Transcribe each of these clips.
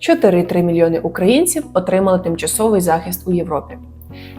4,3 мільйони українців отримали тимчасовий захист у Європі.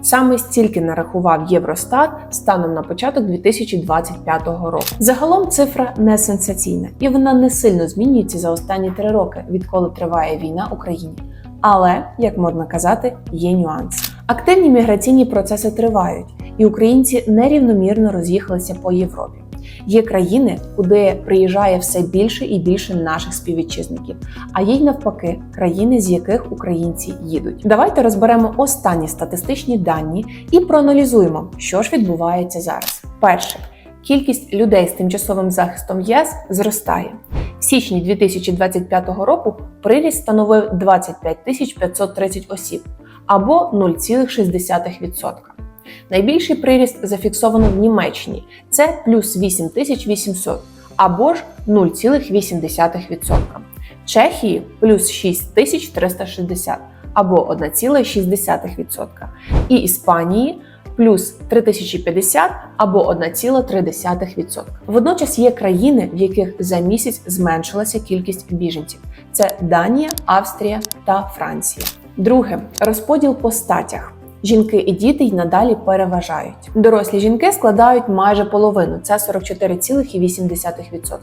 Саме стільки нарахував Євростат станом на початок 2025 року. Загалом цифра не сенсаційна і вона не сильно змінюється за останні три роки, відколи триває війна Україні. Але, як можна казати, є нюанси. Активні міграційні процеси тривають, і українці нерівномірно роз'їхалися по Європі. Є країни, куди приїжджає все більше і більше наших співвітчизників, а є й навпаки країни, з яких українці їдуть. Давайте розберемо останні статистичні дані і проаналізуємо, що ж відбувається зараз. Перше. Кількість людей з тимчасовим захистом ЄС зростає. В січні 2025 року приріст становив 25 530 осіб або 0,6%. Найбільший приріст зафіксовано в Німеччині це плюс 8800 або ж 0,8%. В Чехії плюс 6360 або 1,6%. І Іспанії плюс 3050 або 1,3%. Водночас є країни, в яких за місяць зменшилася кількість біженців: це Данія, Австрія та Франція. Друге розподіл по статях. Жінки і діти й надалі переважають. Дорослі жінки складають майже половину, це 44,8%.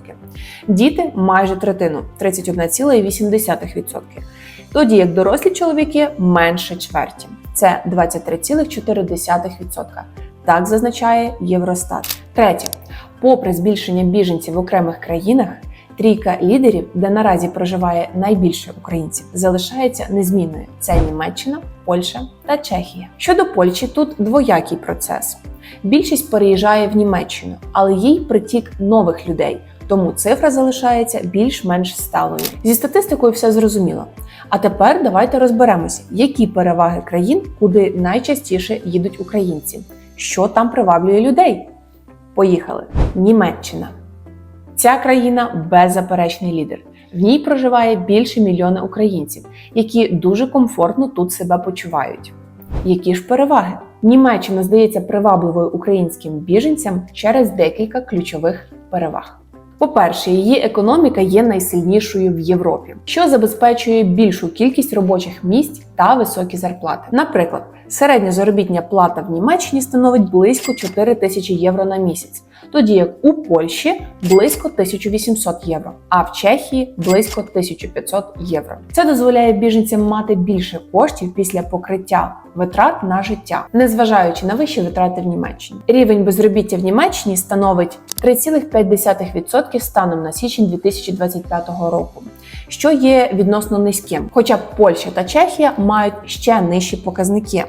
Діти майже третину 31,8%. Тоді як дорослі чоловіки менше чверті, це 23,4%. Так зазначає Євростат. Третє, попри збільшення біженців в окремих країнах. Трійка лідерів, де наразі проживає найбільше українців, залишається незмінною: це Німеччина, Польща та Чехія. Щодо Польщі, тут двоякий процес. Більшість переїжджає в Німеччину, але їй притік нових людей, тому цифра залишається більш-менш сталою. Зі статистикою все зрозуміло. А тепер давайте розберемося, які переваги країн, куди найчастіше їдуть українці, що там приваблює людей. Поїхали! Німеччина. Ця країна беззаперечний лідер. В ній проживає більше мільйона українців, які дуже комфортно тут себе почувають. Які ж переваги? Німеччина здається привабливою українським біженцям через декілька ключових переваг. По-перше, її економіка є найсильнішою в Європі, що забезпечує більшу кількість робочих місць та високі зарплати. Наприклад, середня заробітня плата в Німеччині становить близько 4 тисячі євро на місяць, тоді як у Польщі близько 1800 євро, а в Чехії близько 1500 євро. Це дозволяє біженцям мати більше коштів після покриття витрат на життя, незважаючи на вищі витрати в Німеччині. Рівень безробіття в Німеччині становить 3,5% станом на січень 2025 року, що є відносно низьким. Хоча Польща та Чехія мають ще нижчі показники.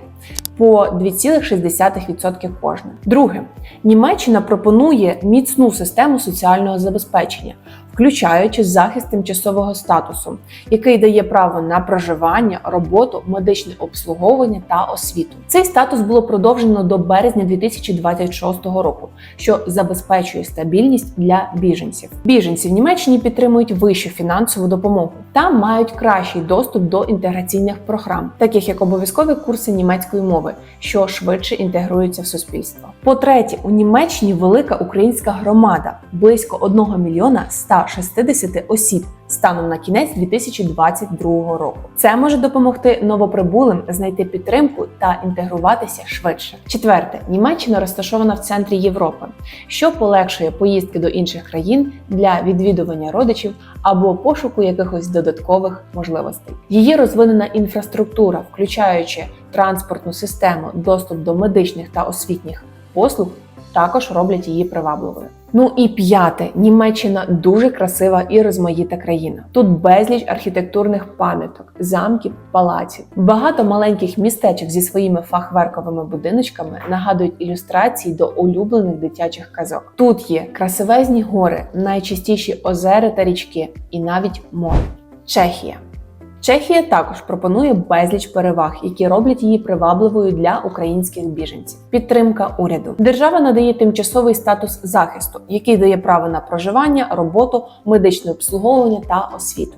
По 2,6% кожне. Друге, Німеччина пропонує міцну систему соціального забезпечення, включаючи захист тимчасового статусу, який дає право на проживання, роботу, медичне обслуговування та освіту. Цей статус було продовжено до березня 2026 року, що забезпечує стабільність для біженців. Біженці в Німеччині підтримують вищу фінансову допомогу та мають кращий доступ до інтеграційних програм, таких як обов'язкові курси німецької мови, що швидше інтегруються в суспільство. По-третє, у Німеччині велика українська громада близько 1 мільйона 160 осіб. Станом на кінець 2022 року це може допомогти новоприбулим знайти підтримку та інтегруватися швидше. Четверте, Німеччина розташована в центрі Європи, що полегшує поїздки до інших країн для відвідування родичів або пошуку якихось додаткових можливостей. Її розвинена інфраструктура, включаючи транспортну систему, доступ до медичних та освітніх послуг, також роблять її привабливою. Ну і п'яте, Німеччина дуже красива і розмаїта країна. Тут безліч архітектурних пам'яток, замків, палаців. Багато маленьких містечок зі своїми фахверковими будиночками нагадують ілюстрації до улюблених дитячих казок. Тут є красивезні гори, найчистіші озера та річки, і навіть море. Чехія. Чехія також пропонує безліч переваг, які роблять її привабливою для українських біженців. Підтримка уряду. Держава надає тимчасовий статус захисту, який дає право на проживання, роботу, медичне обслуговування та освіту.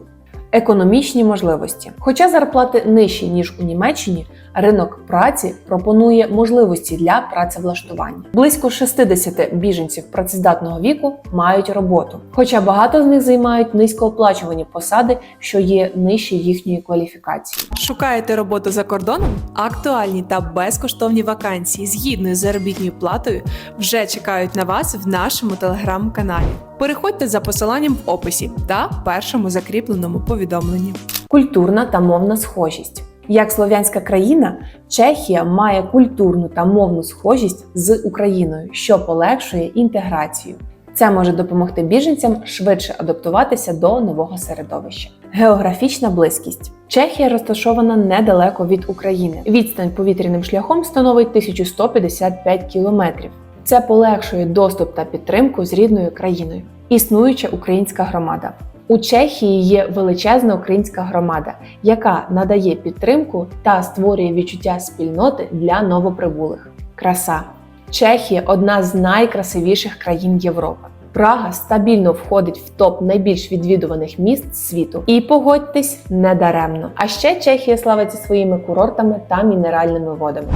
Економічні можливості. Хоча зарплати нижчі ніж у Німеччині, Ринок праці пропонує можливості для працевлаштування. Близько 60 біженців працездатного віку мають роботу, хоча багато з них займають низькооплачувані посади, що є нижче їхньої кваліфікації. Шукаєте роботу за кордоном? Актуальні та безкоштовні вакансії з гідною заробітною платою вже чекають на вас в нашому телеграм-каналі. Переходьте за посиланням в описі та першому закріпленому повідомленні. Культурна та мовна схожість. Як слов'янська країна, Чехія має культурну та мовну схожість з Україною, що полегшує інтеграцію. Це може допомогти біженцям швидше адаптуватися до нового середовища. Географічна близькість. Чехія розташована недалеко від України. Відстань повітряним шляхом становить 1155 кілометрів. Це полегшує доступ та підтримку з рідною країною. Існуюча українська громада. У Чехії є величезна українська громада, яка надає підтримку та створює відчуття спільноти для новоприбулих. Краса. Чехія одна з найкрасивіших країн Європи. Прага стабільно входить в топ найбільш відвідуваних міст світу. І погодьтесь недаремно. А ще Чехія славиться своїми курортами та мінеральними водами.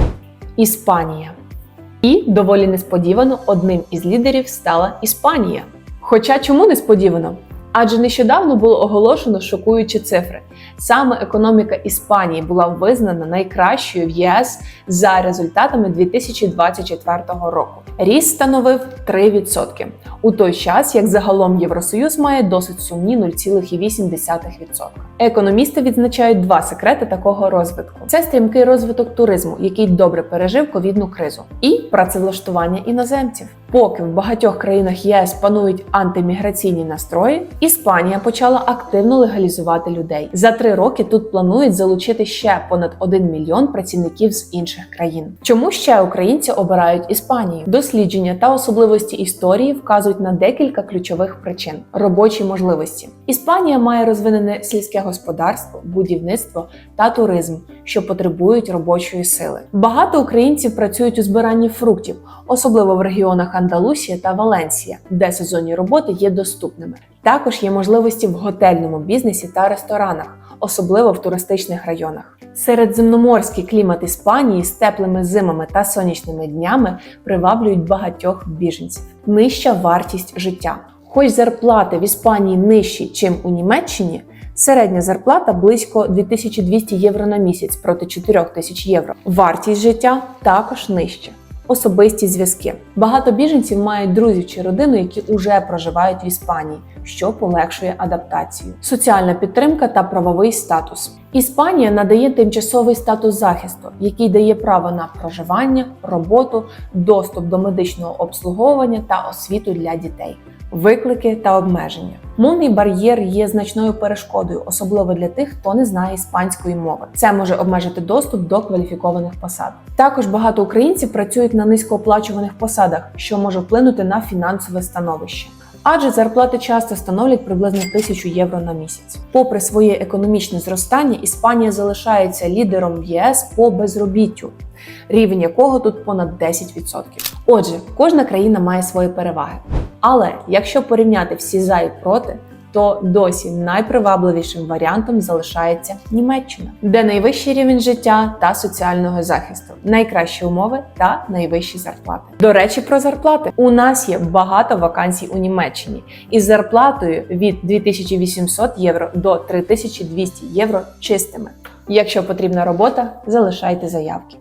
Іспанія. І доволі несподівано одним із лідерів стала Іспанія. Хоча чому несподівано? Адже нещодавно було оголошено шокуючі цифри. Саме економіка Іспанії була визнана найкращою в ЄС за результатами 2024 року. Ріст становив 3%, у той час як загалом Євросоюз має досить сумні 0,8%. Економісти відзначають два секрети такого розвитку: це стрімкий розвиток туризму, який добре пережив ковідну кризу, і працевлаштування іноземців. Поки в багатьох країнах ЄС панують антиміграційні настрої, Іспанія почала активно легалізувати людей. За три роки тут планують залучити ще понад 1 мільйон працівників з інших країн. Чому ще українці обирають Іспанію? Дослідження та особливості історії вказують на декілька ключових причин: робочі можливості. Іспанія має розвинене сільське господарство, будівництво та туризм, що потребують робочої сили. Багато українців працюють у збиранні фруктів, особливо в регіонах Андалусія та Валенсія, де сезонні роботи є доступними. Також є можливості в готельному бізнесі та ресторанах, особливо в туристичних районах. Середземноморський клімат Іспанії з теплими зимами та сонячними днями приваблюють багатьох біженців. Нижча вартість життя. Хоч зарплати в Іспанії нижчі, чим у Німеччині, середня зарплата близько 2200 євро на місяць проти 4000 євро. Вартість життя також нижча. Особисті зв'язки. Багато біженців мають друзів чи родину, які уже проживають в Іспанії, що полегшує адаптацію. Соціальна підтримка та правовий статус. Іспанія надає тимчасовий статус захисту, який дає право на проживання, роботу, доступ до медичного обслуговування та освіту для дітей. Виклики та обмеження. Мовний бар'єр є значною перешкодою, особливо для тих, хто не знає іспанської мови. Це може обмежити доступ до кваліфікованих посад. Також багато українців працюють на низькооплачуваних посадах, що може вплинути на фінансове становище. Адже зарплати часто становлять приблизно 1000 євро на місяць. Попри своє економічне зростання, Іспанія залишається лідером ЄС по безробіттю, рівень якого тут понад 10%. Отже, кожна країна має свої переваги. Але якщо порівняти всі за і проти, то досі найпривабливішим варіантом залишається Німеччина, де найвищий рівень життя та соціального захисту, найкращі умови та найвищі зарплати. До речі, про зарплати у нас є багато вакансій у Німеччині із зарплатою від 2800 євро до 3200 євро чистими. Якщо потрібна робота, залишайте заявки.